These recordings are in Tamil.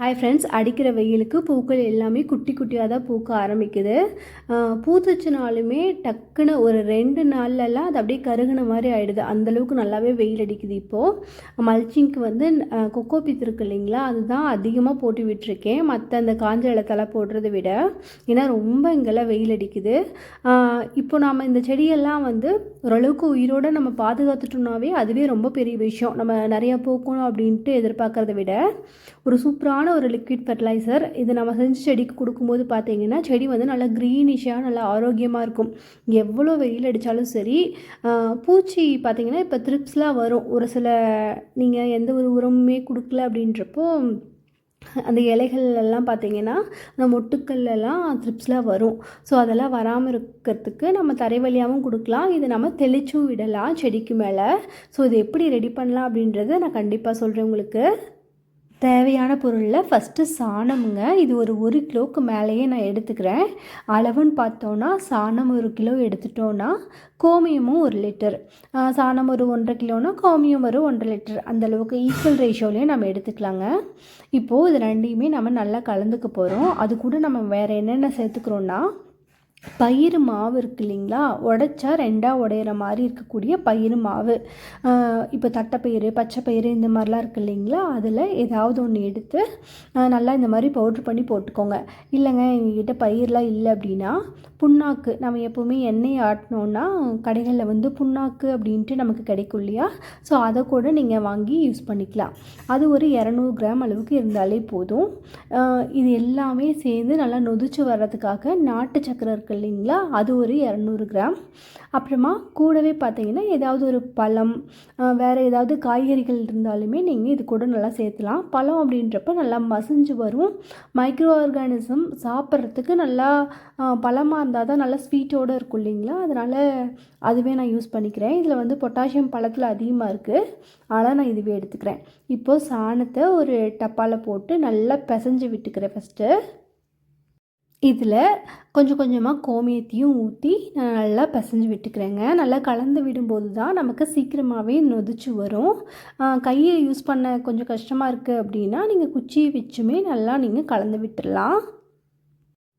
ஹாய் ஃப்ரெண்ட்ஸ் அடிக்கிற வெயிலுக்கு பூக்கள் எல்லாமே குட்டி குட்டியாக தான் பூக்க ஆரம்பிக்குது. பூத்துச்சுனாலுமே டக்குன்னு ஒரு ரெண்டு நாள்லலாம் அது அப்படியே கருகுன மாதிரி ஆகிடுது அந்தளவுக்கு நல்லாவே வெயில் அடிக்குது இப்போது மல்ச்சிங்க்கு வந்து கொக்கோ பீத்து இருக்கு இல்லைங்களா அதுதான் அதிகமாக போட்டு விட்டுருக்கேன். மற்ற அந்த காஞ்ச இலத்தெல்லாம் போடுறத விட. ஏன்னா ரொம்ப இங்கெல்லாம் வெயில் அடிக்குது. இப்போ நாம் இந்த செடியெல்லாம் வந்து ஓரளவுக்கு உயிரோடு நம்ம பாதுகாத்துட்டோம்னாவே அதுவே ரொம்ப பெரிய விஷயம். நம்ம நிறையா பூக்கணும் அப்படின்ட்டு எதிர்பார்க்கறத விட ஒரு சூப்பரான ஒரு லிக்விட் ஃபெர்டிலைசர் இது நம்ம செஞ்சு செடிக்கு கொடுக்கும்போது பார்த்தீங்கன்னா செடி வந்து நல்லா க்ரீனிஷாக நல்லா ஆரோக்கியமாக இருக்கும். எவ்வளோ வெயில் அடித்தாலும் சரி பூச்சி பார்த்தீங்கன்னா இப்போ த்ரிப்ஸ்லாம் வரும். ஒரு சில நீங்கள் எந்த ஒரு உரமுமே கொடுக்கல அப்படின்றப்போ அந்த இலைகள்லாம் பார்த்திங்கன்னா பார்த்தீங்கன்னா அந்த மொட்டுக்கல்லாம் த்ரிப்ஸ்லாம் வரும். ஸோ அதெல்லாம் வராமல் இருக்கிறதுக்கு நம்ம தரை வழியாகவும் கொடுக்கலாம். இது நம்ம தெளிச்சும் விடலாம் செடிக்கு மேலே. ஸோ இது எப்படி ரெடி பண்ணலாம் அப்படின்றத நான் கண்டிப்பாக சொல்கிறேன் உங்களுக்கு. தேவையான பொருளில் ஃபஸ்ட்டு சாணமுங்க. இது ஒரு ஒரு கிலோவுக்கு மேலேயே நான் எடுத்துக்கிறேன். அளவுன்னு பார்த்தோன்னா சாணம் ஒரு கிலோ எடுத்துட்டோன்னா கோமியமும் ஒரு லிட்டர். சாணம் ஒரு ஒன்றரை கிலோனா கோமியம் ஒரு ஒன்றரை லிட்டர். அந்த அளவுக்கு ஈக்குவல் ரேஷியோலையும் நம்ம எடுத்துக்கலாங்க. இப்போது இது ரெண்டையுமே நம்ம நல்லா கலந்துக்க போகிறோம் அது கூட நம்ம வேறு என்னென்ன சேர்த்துக்கிறோன்னா பயிறு மாவு இருக்கு இல்லைங்களா? உடைச்சா ரெண்டாக உடையிற மாதிரி இருக்கக்கூடிய பயிறு மாவு. இப்போ தட்டைப்பயிறு பச்சைப்பயிறு இந்த மாதிரிலாம் இருக்கு இல்லைங்களா? அதில் ஏதாவது ஒன்று எடுத்து நல்லா இந்த மாதிரி பவுட்ரு பண்ணி போட்டுக்கோங்க. இல்லைங்க எங்ககிட்ட பயிரெலாம் இல்லை அப்படின்னா புண்ணாக்கு நம்ம எப்போவுமே எண்ணெய் ஆட்டினோன்னா கடைகளில் வந்து புண்ணாக்கு அப்படின்ட்டு நமக்கு கிடைக்கும் இல்லையா? ஸோ அதை கூட நீங்கள் வாங்கி யூஸ் பண்ணிக்கலாம். அது ஒரு இரநூறு கிராம் அளவுக்கு இருந்தாலே போதும். இது எல்லாமே சேர்ந்து நல்லா நொதிச்சு வர்றதுக்காக நாட்டு சக்கரை இருக்குது இல்லைங்களா? அது ஒரு இரநூறு கிராம். அப்புறமா கூடவே பார்த்தீங்கன்னா ஏதாவது ஒரு பழம் வேறு ஏதாவது காய்கறிகள் இருந்தாலுமே நீங்கள் இது கூட நல்லா சேர்த்துலாம். பழம் அப்படின்றப்ப நல்லா மசிஞ்சு வரும். மைக்ரோ ஆர்கானிசம் சாப்பிட்றதுக்கு நல்லா பழமாக இருந்தால் தான் நல்லா ஸ்வீட்டோடு இருக்கும் இல்லைங்களா? அதனால் அதுவே நான் யூஸ் பண்ணிக்கிறேன். இதில் வந்து பொட்டாசியம் பழத்தில் அதிகமாக இருக்குது அதனால் நான் இதுவே எடுத்துக்கிறேன். இப்போது சாணத்தை ஒரு டப்பாவில் போட்டு நல்லா பிசைஞ்சு விட்டுக்கிறேன் ஃபஸ்ட்டு இதில் கொஞ்சம் கொஞ்சமாக கோமியத்தையும் ஊற்றி நான் நல்லா பிசைஞ்சு விட்டுக்கிறேங்க. நல்லா கலந்து விடும்போது தான் நமக்கு சீக்கிரமாகவே நொதிச்சு வரும். கையை யூஸ் பண்ண கொஞ்சம் கஷ்டமாக இருக்குது அப்படின்னா நீங்கள் குச்சியை வச்சுமே நல்லா நீங்கள் கலந்து விட்டுடலாம்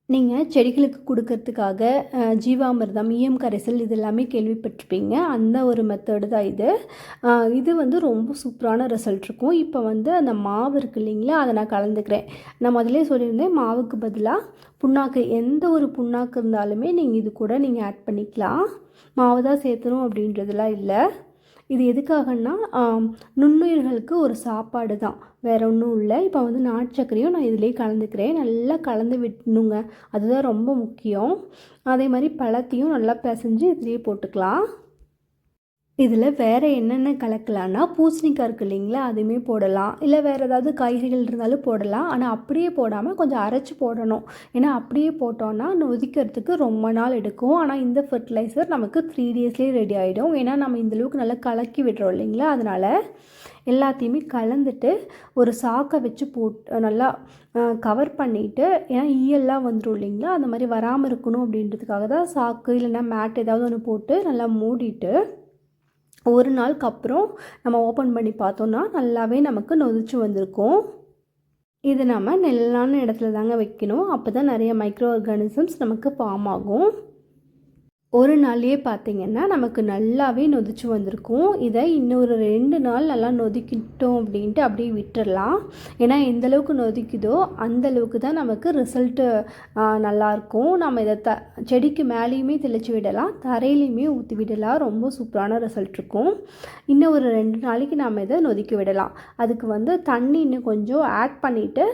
நீங்கள் செடிகளுக்கு கொடுக்கறதுக்காக ஜீவாமிர்தம் ஈயம் கரைசல் இது எல்லாமே கேள்விப்பட்டிருப்பீங்க. அந்த ஒரு மெத்தடு தான் இது. இது வந்து ரொம்ப சூப்பரான ரிசல்ட் இருக்கும். இப்போ வந்து அந்த மாவு இருக்கு இல்லைங்களா அதை நான் கலந்துக்கிறேன். நான் முதல்ல சொல்லியிருந்தேன் மாவுக்கு பதிலாக புண்ணாக்கு எந்த ஒரு புண்ணாக்கு இருந்தாலுமே நீங்கள் இது கூட நீங்கள் ஆட் பண்ணிக்கலாம். மாவு தான் சேர்த்தணும் அப்படின்றதுலாம் இல்லை. இது எதுக்காகன்னா நுண்ணுயிர்களுக்கு ஒரு சாப்பாடு தான் வேறு ஒன்றும் இல்லை. இப்போ வந்து நாட்டு நான் இதிலே கலந்துக்கிறேன். நல்லா கலந்து விடணுங்க. அதுதான் ரொம்ப முக்கியம். அதே மாதிரி பழத்தையும் நல்லா பிசைஞ்சு இதிலே போட்டுக்கலாம். இதில் வேறு என்னென்ன கலக்கலான்னா பூசணிக்காய் இருக்குது இல்லைங்களா அதுவுமே போடலாம். இல்லை வேறு ஏதாவது காய்கறிகள் இருந்தாலும் போடலாம். ஆனால் அப்படியே போடாமல் கொஞ்சம் அரைச்சி போடணும். ஏன்னா அப்படியே போட்டோன்னா நொதிக்கிறதுக்கு ரொம்ப நாள் எடுக்கும். ஆனால் இந்த ஃபர்டிலைசர் நமக்கு த்ரீ டேஸ்லேயே ரெடி ஆகிடும் ஏன்னா நம்ம இந்த அளவுக்கு நல்லா கலக்கி விடுறோம் இல்லைங்களா அதனால் எல்லாத்தையுமே கலந்துட்டு ஒரு சாக்கை வச்சு போட்டு நல்லா கவர் பண்ணிவிட்டு ஏன்னா ஈயெல்லாம் வந்துடும் இல்லைங்களா அந்த மாதிரி வராமல் இருக்கணும் அப்படின்றதுக்காக தான் சாக்கு இல்லைன்னா மேட் ஏதாவது ஒன்று போட்டு நல்லா மூடிட்டு ஒரு நாளுக்கு அப்புறம் நம்ம ஓப்பன் பண்ணி பார்த்தோன்னா நல்லாவே நமக்கு நொதிச்சு வந்திருக்கும். இது நம்ம நெல்லான இடத்துல தாங்க வைக்கணும். அப்போ தான் நிறைய மைக்ரோ ஆர்கானிசம்ஸ் நமக்கு ஃபார்ம் ஆகும். ஒரு நாள்லேயே பார்த்தீங்கன்னா நமக்கு நல்லாவே நொதிச்சு வந்திருக்கும். இதை இன்னொரு ரெண்டு நாள் நல்லா நொதிக்கிட்டோம் அப்படின்ட்டு அப்படியே விட்டுடலாம் ஏன்னா எந்தளவுக்கு நொதிக்குதோ அந்த அளவுக்கு தான் நமக்கு ரிசல்ட்டு நல்லாயிருக்கும் நம்ம இதை த செடிக்கு மேலேயுமே தெளித்து விடலாம். தரையிலையுமே ஊற்றி விடலாம். ரொம்ப சூப்பரான ரிசல்ட் இருக்கும். இன்னும் ஒரு ரெண்டு நாளைக்கு நாம் இதை நொதிக்க விடலாம். அதுக்கு வந்து தண்ணி இன்னும் கொஞ்சம் ஆட் பண்ணிவிட்டு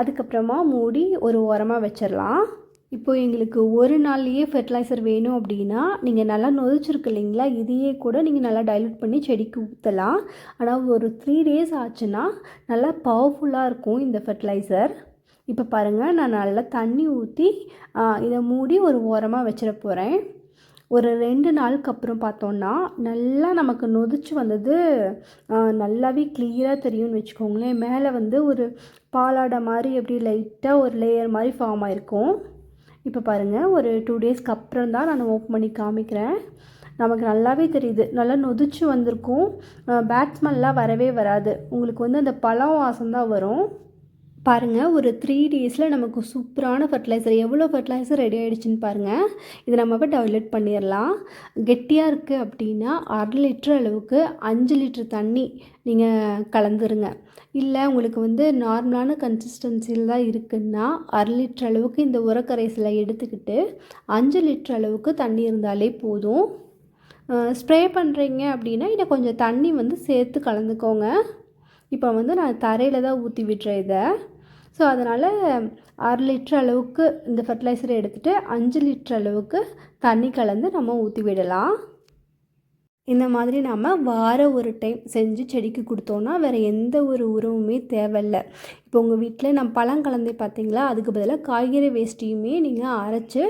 அதுக்கப்புறமா மூடி ஒரு ஓரமாக வச்சிடலாம் இப்போ எங்களுக்கு ஒரு நாள்லேயே ஃபெர்டிலைசர் வேணும் அப்படின்னா நீங்கள் நல்லா நொதிச்சிருக்கு இல்லைங்களா? இதையே கூட நீங்கள் நல்லா டைலூட் பண்ணி செடிக்கு ஊற்றலாம் ஆனால் ஒரு த்ரீ டேஸ் ஆச்சுன்னா நல்லா பவர்ஃபுல்லாக இருக்கும் இந்த ஃபெர்டிலைசர் இப்போ பாருங்கள் நான் நல்லா தண்ணி ஊற்றி இதை மூடி ஒரு ஓரமாக வச்சிட போகிறேன் ஒரு ரெண்டு நாளுக்கு அப்புறம் பார்த்தோன்னா நல்லா நமக்கு நொதிச்சு வந்தது நல்லாவே கிளியராக தெரியும்னு வச்சுக்கோங்களேன். மேலே வந்து ஒரு பாலாடை மாதிரி எப்படி லைட்டாக ஒரு லேயர் மாதிரி ஃபார்ம் ஆயிருக்கும். இப்போ பாருங்கள் ஒரு டூ டேஸ்க்கு அப்புறம் தான் நான் ஓப்பன் பண்ணி காமிக்கிறேன். நமக்கு நல்லாவே தெரியுது. நல்லா நொதிச்சு வந்திருக்கும். பேட் ஸ்மெல்லாம் வரவே வராது. உங்களுக்கு வந்து அந்த பழம் வாசம் தான் வரும். பாருங்கள் ஒரு த்ரீ டேஸில் நமக்கு சூப்பரான ஃபர்டிலைசர் எவ்வளோ ஃபர்டிலைசர் ரெடி ஆகிடுச்சின்னு பாருங்கள் இதை நம்ம போய் டவுன்லோட் பண்ணிடலாம். கெட்டியாக இருக்குது அப்படின்னா அரை லிட்டர் அளவுக்கு அஞ்சு லிட்டர் தண்ணி நீங்கள் கலந்துருங்க. இல்லை உங்களுக்கு வந்து நார்மலான கன்சிஸ்டன்சியில் தான் இருக்குன்னா அரை லிட்டர் அளவுக்கு இந்த உரக்கரைசலை எடுத்துக்கிட்டு அஞ்சு லிட்டர் அளவுக்கு தண்ணி இருந்தாலே போதும். ஸ்ப்ரே பண்ணுறீங்க அப்படின்னா இதை கொஞ்சம் தண்ணி வந்து சேர்த்து கலந்துக்கோங்க. இப்போ வந்து நான் தரையில் தான் ஊற்றி விடுறேன் இதை. ஸோ அதனால் அரை லிட்டர் அளவுக்கு இந்த ஃபர்டிலைசரை எடுத்துகிட்டு அஞ்சு லிட்டர் அளவுக்கு தண்ணி கலந்து நம்ம ஊற்றி விடலாம். இந்த மாதிரி நம்ம வாரம் ஒரு டைம் செஞ்சு செடிக்கு கொடுத்தோன்னா வேறு எந்த ஒரு உரமுமே தேவையில்ல. இப்போ உங்கள் வீட்டில் நம்ம பழம் கலந்து பார்த்தீங்களா அதுக்கு பதிலாக காய்கறி வேஸ்ட்டையுமே நீங்கள் அரைச்சி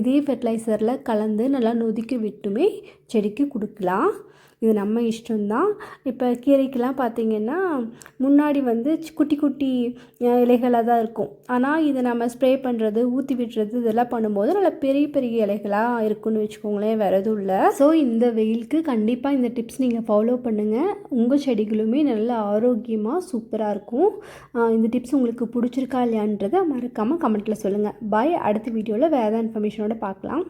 இதே ஃபெர்டிலைசரில் கலந்து நல்லா நொதிக்க விட்டுமே செடிக்கு கொடுக்கலாம். இது நம்ம இஷ்டம்தான். இப்போ கீரைக்கெலாம் பார்த்திங்கன்னா முன்னாடி வந்து குட்டி குட்டி இலைகளாக தான் இருக்கும். ஆனால் இதை நம்ம ஸ்ப்ரே பண்ணுறது ஊற்றி விடுறது இதெல்லாம் பண்ணும்போது நல்லா பெரிய பெரிய இலைகளாக இருக்குன்னு வச்சுக்கோங்களேன் வேறு எதுவும் இல்லை. ஸோ இந்த வெயிலுக்கு கண்டிப்பாக இந்த டிப்ஸ் நீங்கள் ஃபாலோ பண்ணுங்கள் உங்கள் செடிகளுமே நல்ல ஆரோக்கியமாக சூப்பராக இருக்கும். இந்த டிப்ஸ் உங்களுக்கு பிடிச்சிருக்கா இல்லையான்றதை மறக்காமல் கமெண்ட்டில் சொல்லுங்கள் பாய் அடுத்த வீடியோவில் வேறு இன்ஃபர்மேஷனோட பார்க்கலாம்